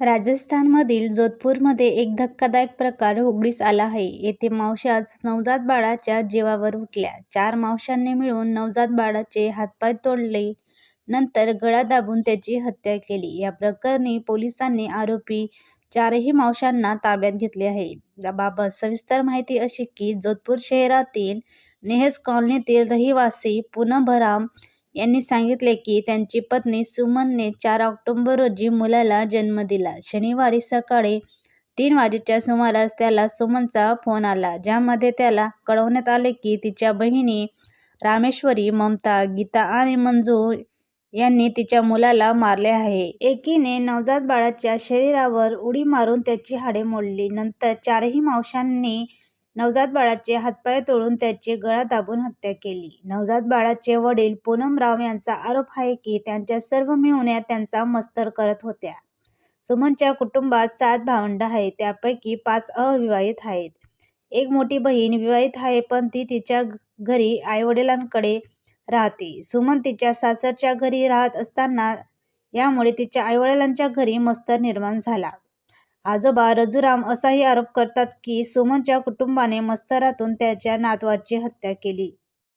राजस्थानमधील जोधपूरमध्ये एक धक्कादायक प्रकार उघडीस आला आहे. येथे मावशाच नवजात बाळाच्या जीवावर उठल्या. चार मावशांनी मिळून नवजात बाळाचे हातपाय तोडले नंतर गळा दाबून त्याची हत्या केली. या प्रकरणी पोलिसांनी आरोपी चारही मावशांना ताब्यात घेतले आहे. याबाबत सविस्तर माहिती अशी की जोधपूर शहरातील नेहस कॉलनीतील रहिवासी पुनभराम यांनी सांगितले की त्यांची पत्नी सुमनने चार ऑक्टोबर रोजी मुलाला जन्म दिला. शनिवारी सकाळी तीन वाजेच्या सुमारास त्याला सुमनचा फोन आला ज्यामध्ये त्याला कळवण्यात आले की तिच्या बहिणी रामेश्वरी, ममता, गीता आणि मंजू यांनी तिच्या मुलाला मारले आहे. एकीने नवजात बाळाच्या शरीरावर उडी मारून त्याची हाडे मोडली. नंतर चारही मावशांनी नवजात बाळाचे हातपाय तोडून त्याची गळा दाबून हत्या केली. नवजात बाळाचे वडील पूनमराव यांचा आरोप आहे की त्यांच्या सर्व मेहुण्या त्यांचा मस्तर करत होत्या. सुमनच्या कुटुंबात सात भावंडं आहेत त्यापैकी पाच अविवाहित आहेत. एक मोठी बहीण विवाहित आहे पण ती तिच्या घरी आई-वडिलांकडे राहते. सुमन तिच्या सासरच्या घरी राहत असताना यामुळे तिच्या आई-वडिलांच्या घरी मस्तर निर्माण झाला. आजोबा रजुराम असाही आरोप करतात की सुमनच्या कुटुंबाने मत्सरातून त्याच्या नातवाची हत्या केली.